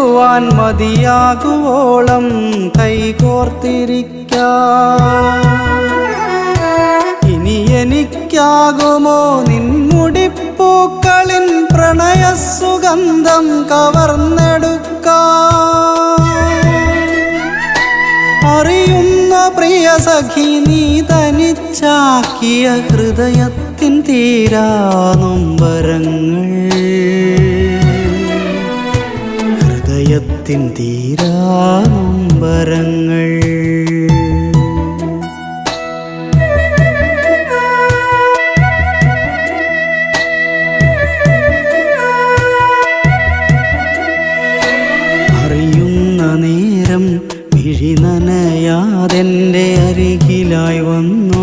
എത്തുവാൻ മതിയാകുവോളം കൈകോർത്തിരിക്കാം. ഇനി എനിക്കാകുമോ നിൻമുടിപ്പൂക്കളിൻ പ്രണയസുഗന്ധം കവർന്നെടുക്ക. അറിയുന്ന പ്രിയ സഖി നീ തനിച്ചാക്കിയ ഹൃദയത്തിൻ തീരാ നൊമ്പരങ്ങൾ. പ്രണയത്തിൻ തീരാനൊമ്പരങ്ങൾ. അറിയുന്ന നേരം മിഴി നനയാതെന്റെ അരികിലായി വന്നു.